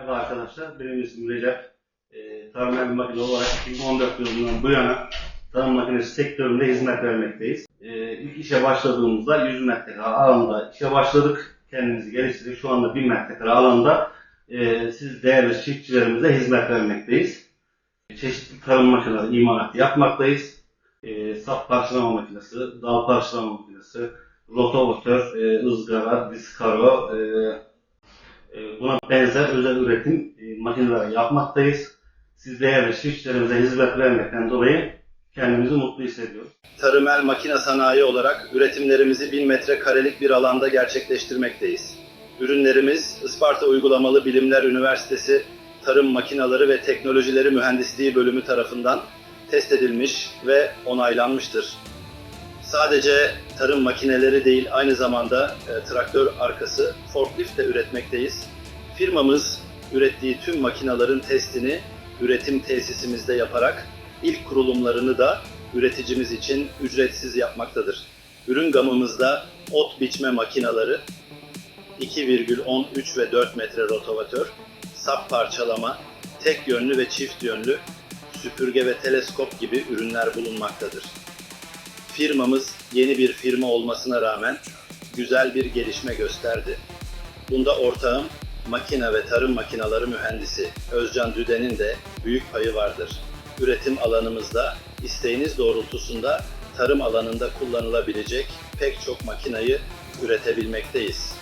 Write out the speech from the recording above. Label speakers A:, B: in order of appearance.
A: arkadaşlar. Benim ismim Recep. E, tarım el makine olarak 2014 yılından bu yana tarım makinesi sektöründe hizmet vermekteyiz. E, ilk işe başladığımızda 100 metrekare alanda işe başladık. Kendimizi geliştirdik. Şu anda 1000 metrekare alanda e, siz değerli çiftçilerimize hizmet vermekteyiz. Çeşitli tarım makineleri imalatı yapmaktayız. E, sap parçalama makinesi, dal parçalama makinesi, rotovatör, e, ızgara, diskaro, e, e, buna benzer özel üretim e, makineleri yapmaktayız. Siz değerli çiftçilerimize hizmet vermekten dolayı kendimizi mutlu hissediyoruz.
B: Tarımel makine sanayi olarak üretimlerimizi 1000 metrekarelik bir alanda gerçekleştirmekteyiz. Ürünlerimiz Isparta Uygulamalı Bilimler Üniversitesi Tarım Makinaları ve Teknolojileri Mühendisliği bölümü tarafından test edilmiş ve onaylanmıştır. Sadece tarım makineleri değil aynı zamanda e, traktör arkası forklift de üretmekteyiz. Firmamız ürettiği tüm makinaların testini üretim tesisimizde yaparak ilk kurulumlarını da üreticimiz için ücretsiz yapmaktadır. Ürün gamımızda ot biçme makinaları, 2,13 ve 4 metre rotavatör, sap parçalama, tek yönlü ve çift yönlü, süpürge ve teleskop gibi ürünler bulunmaktadır. Firmamız yeni bir firma olmasına rağmen güzel bir gelişme gösterdi. Bunda ortağım makine ve tarım makinaları mühendisi Özcan Düden'in de büyük payı vardır. Üretim alanımızda isteğiniz doğrultusunda tarım alanında kullanılabilecek pek çok makinayı üretebilmekteyiz.